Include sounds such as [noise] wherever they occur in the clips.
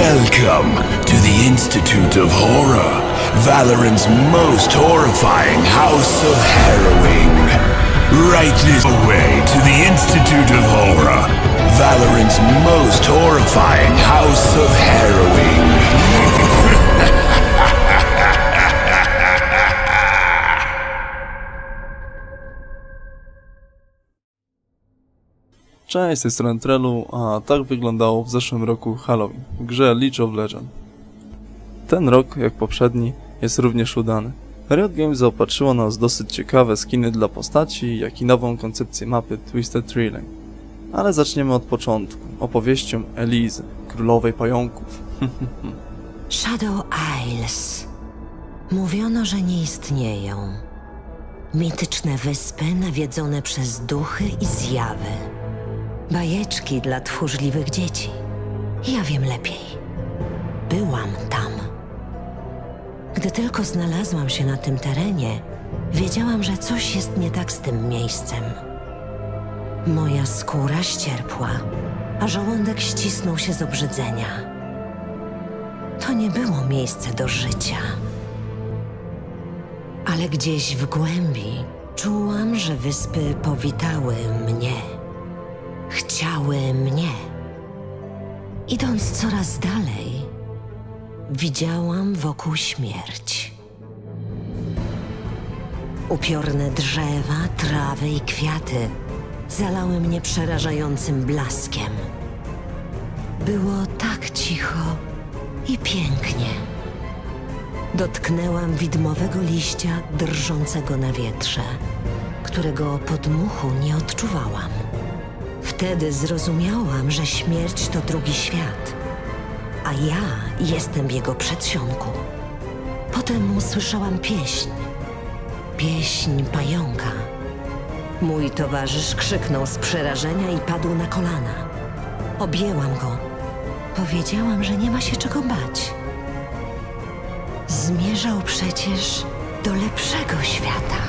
Welcome to the Institute of Horror, Valorant's most horrifying house of harrowing. Right this way to the Institute of Horror, Valorant's most horrifying house of harrowing. [laughs] Cześć, z tej strony Trelu, a tak wyglądało w zeszłym roku Halloween w grze League of Legends. Ten rok, jak poprzedni, jest również udany. Riot Games zaopatrzyło nas dosyć ciekawe skiny dla postaci, jak i nową koncepcję mapy Twisted Tree. Ale zaczniemy od początku, opowieścią Elizy, królowej pająków. [laughs] Shadow Isles. Mówiono, że nie istnieją. Mityczne wyspy nawiedzone przez duchy i zjawy. Bajeczki dla tchórzliwych dzieci. Ja wiem lepiej. Byłam tam. Gdy tylko znalazłam się na tym terenie, wiedziałam, że coś jest nie tak z tym miejscem. Moja skóra ścierpła, a żołądek ścisnął się z obrzydzenia. To nie było miejsce do życia. Ale gdzieś w głębi czułam, że wyspy powitały mnie. Chciały mnie. Idąc coraz dalej, widziałam wokół śmierć. Upiorne drzewa, trawy i kwiaty zalały mnie przerażającym blaskiem. Było tak cicho i pięknie. Dotknęłam widmowego liścia drżącego na wietrze, którego podmuchu nie odczuwałam. Wtedy zrozumiałam, że śmierć to drugi świat, a ja jestem w jego przedsionku. Potem usłyszałam pieśń. Pieśń pająka. Mój towarzysz krzyknął z przerażenia i padł na kolana. Objęłam go. Powiedziałam, że nie ma się czego bać. Zmierzał przecież do lepszego świata.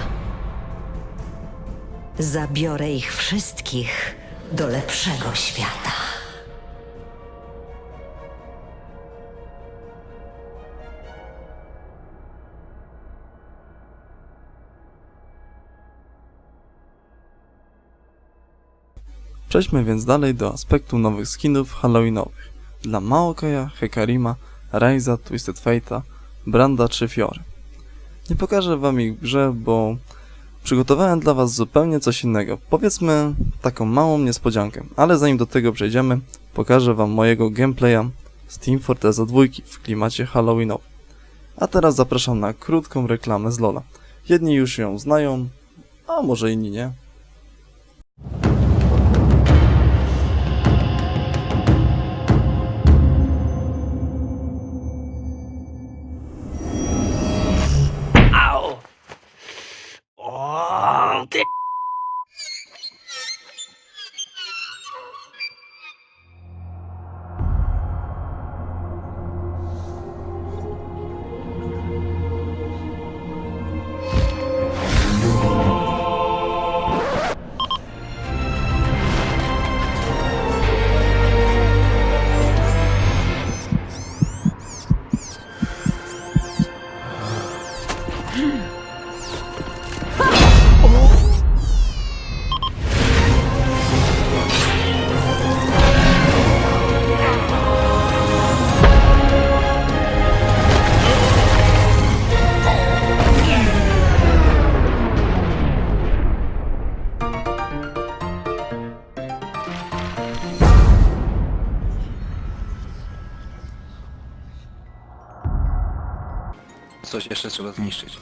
Zabiorę ich wszystkich do lepszego świata. Przejdźmy więc dalej do aspektu nowych skinów halloweenowych. Dla Maokaja, Hekarima, Raiza, Twisted Fate'a, Branda czy Fiory. Nie pokażę wam ich grze, bo przygotowałem dla was zupełnie coś innego. Powiedzmy taką małą niespodziankę, ale zanim do tego przejdziemy, pokażę wam mojego gameplaya z Team Fortressa 2 w klimacie halloweenowym. A teraz zapraszam na krótką reklamę z Lola. Jedni już ją znają, a może inni nie. Coś jeszcze trzeba zniszczyć.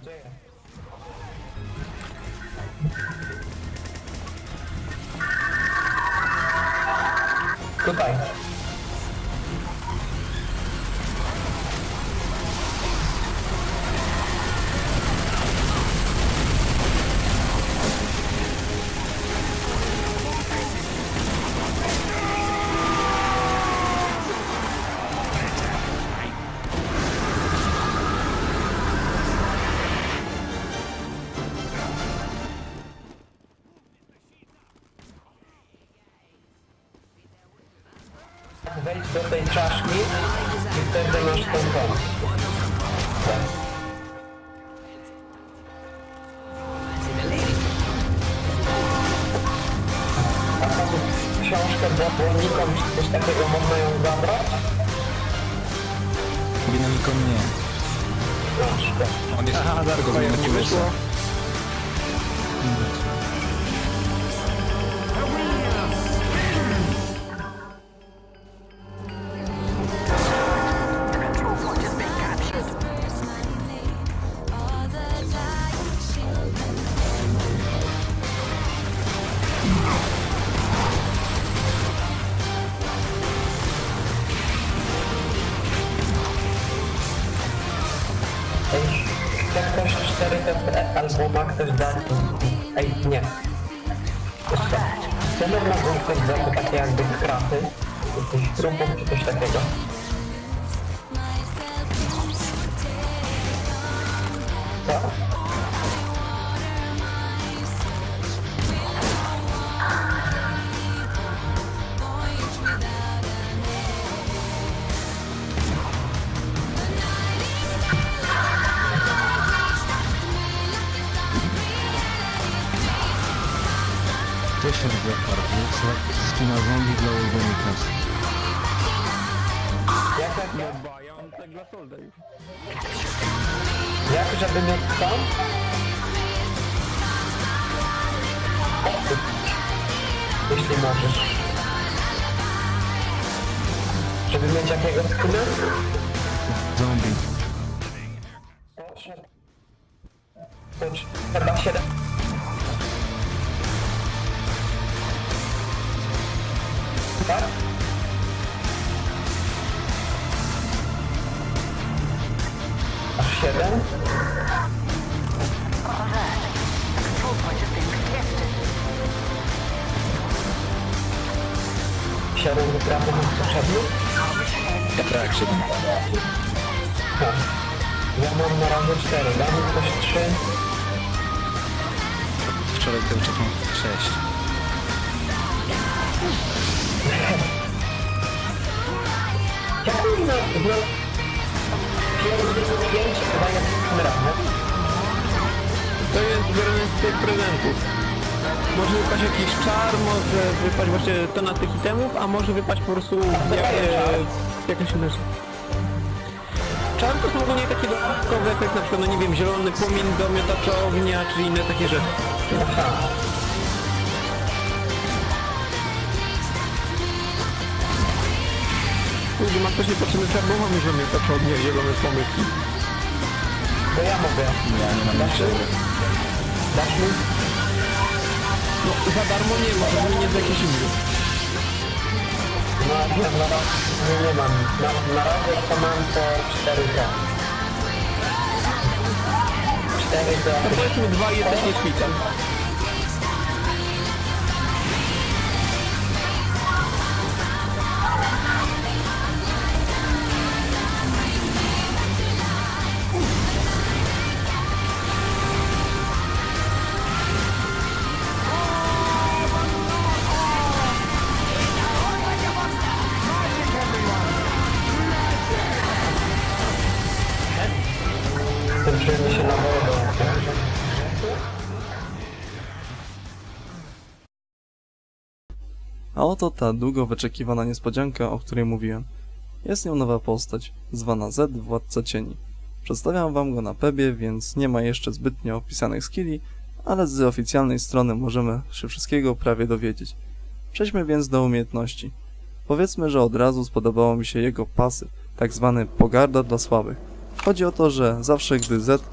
Tutaj. Wejdź do tej czaszki i wtedy masz tą pomoc. A tam książkę dla błonnikom, czy coś takiego można ją zabrać? Dynamiką nie. Szkoda. On jest Aha, Dargo, nie wyszło. Dać? Ej, nie. Jeszcze. Chcemy na ktoś dać takie jakby kraty, jakichś trupów czy coś takiego. Co? To się nazywa parku. Skina zombie dla ulubionych klasy. Jak, jak, jak? ja mam tak dla solda już. Jak, żeby co? Odkup. Jeśli możesz. Żeby mieć jakiego skina? Zombie. To Chyba 7. Tak? Tak, 7. Tak. Ja mam na razie 4. Dam mi ktoś 3. Wczoraj cały czas mam 6. Jak można znaleźć 5 chyba jest kameralne? To jest zbierane z tych prezentów. Może wypaść jakiś czar, może wypaść właśnie to na tych itemów, a może wypaść po prostu jak, e, jakaś inna rzecz. Czar to są ogólnie takie dodatkowe efekty, na przykład, no nie wiem, zielony płomień do miotacza ognia, czy inne takie rzeczy. Jeżeli ma ktoś niepotrzebny czar, bo mamy zielony miotacz ognia, zielone płomyki. To ja mogę. Ja nie mam Dasz mi? Dasz mi? No za darmo nie ma, żeby nie za jakieś inne. No, nie, na razie nie, nie mam. Na, na razie to mam po 4T. 4 to To powiedzmy dwa i jesteś nieświta. skończymy oto ta długo wyczekiwana niespodzianka, o której mówiłem. Jest nią nowa postać, zwana Z, Władca Cieni. Przedstawiam wam go na pebie, więc nie ma jeszcze zbytnio opisanych skilli, ale z oficjalnej strony możemy się wszystkiego prawie dowiedzieć. Przejdźmy więc do umiejętności. Powiedzmy, że od razu spodobało mi się jego pasy, tak zwany pogarda dla słabych. Chodzi o to, że zawsze gdy Z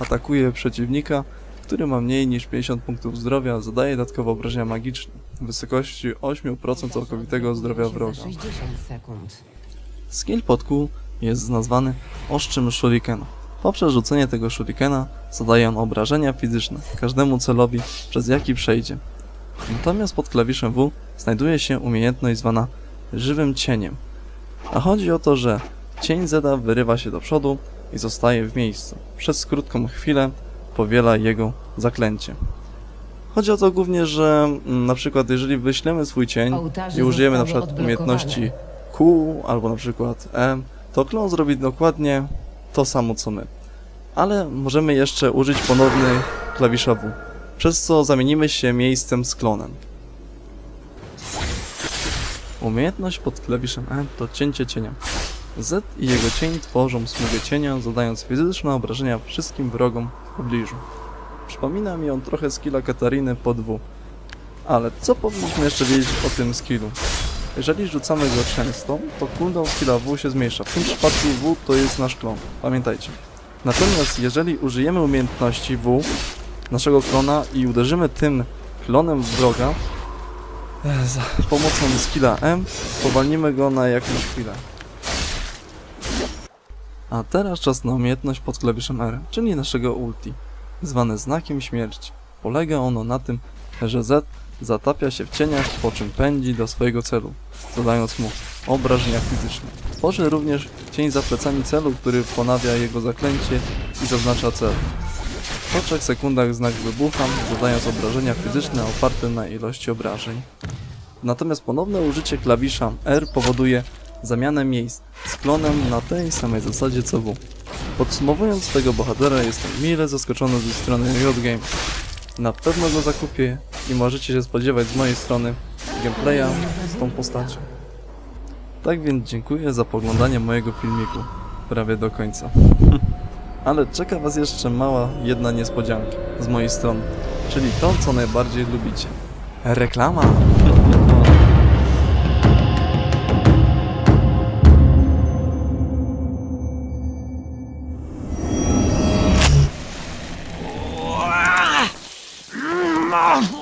atakuje przeciwnika, który ma mniej niż 50 punktów zdrowia, zadaje dodatkowe obrażenia magiczne w wysokości 8% całkowitego zdrowia wroga. 60 sekund. Skill podkół jest nazwany ostrzym shurikena. Poprzez rzucenie tego shurikena zadaje on obrażenia fizyczne każdemu celowi, przez jaki przejdzie. Natomiast pod klawiszem W znajduje się umiejętność zwana żywym cieniem. A chodzi o to, że cień Zeda wyrywa się do przodu i zostaje w miejscu. Przez krótką chwilę powiela jego zaklęcie. Chodzi o to głównie, że mm, na przykład jeżeli wyślemy swój cień Ołtarze i użyjemy na zostały przykład umiejętności Q albo na przykład M, to klon zrobi dokładnie to samo co my. Ale możemy jeszcze użyć ponownej klawisza W, przez co zamienimy się miejscem z klonem. Umiejętność pod klawiszem E to cięcie cienia. Z i jego cień tworzą smugę cienia, zadając fizyczne obrażenia wszystkim wrogom w pobliżu. Przypomina mi on trochę skilla Katariny pod W. Ale co powinniśmy jeszcze wiedzieć o tym skillu? Jeżeli rzucamy go często, to cooldown skilla W się zmniejsza. W tym przypadku W to jest nasz klon, pamiętajcie. Natomiast jeżeli użyjemy umiejętności W, naszego klona i uderzymy tym klonem w wroga, e, za pomocą skilla M, powalnimy go na jakąś chwilę. A teraz czas na umiejętność pod klawiszem R, czyli naszego ulti, zwane znakiem śmierci. Polega ono na tym, że Z zatapia się w cieniach, po czym pędzi do swojego celu, zadając mu obrażenia fizyczne. Tworzy również cień za plecami celu, który ponawia jego zaklęcie i zaznacza cel. Po 3 sekundach znak wybucha, zadając obrażenia fizyczne oparte na ilości obrażeń. Natomiast ponowne użycie klawisza R powoduje zamianę miejsc z klonem na tej samej zasadzie co W. Podsumowując tego bohatera, jestem mile zaskoczony ze strony Riot. Na pewno go zakupię i możecie się spodziewać z mojej strony gameplaya z tą postacią. Tak więc dziękuję za poglądanie mojego filmiku prawie do końca. [laughs] Ale czeka was jeszcze mała jedna niespodzianka z mojej strony, czyli to co najbardziej lubicie. Reklama! [laughs] Ah!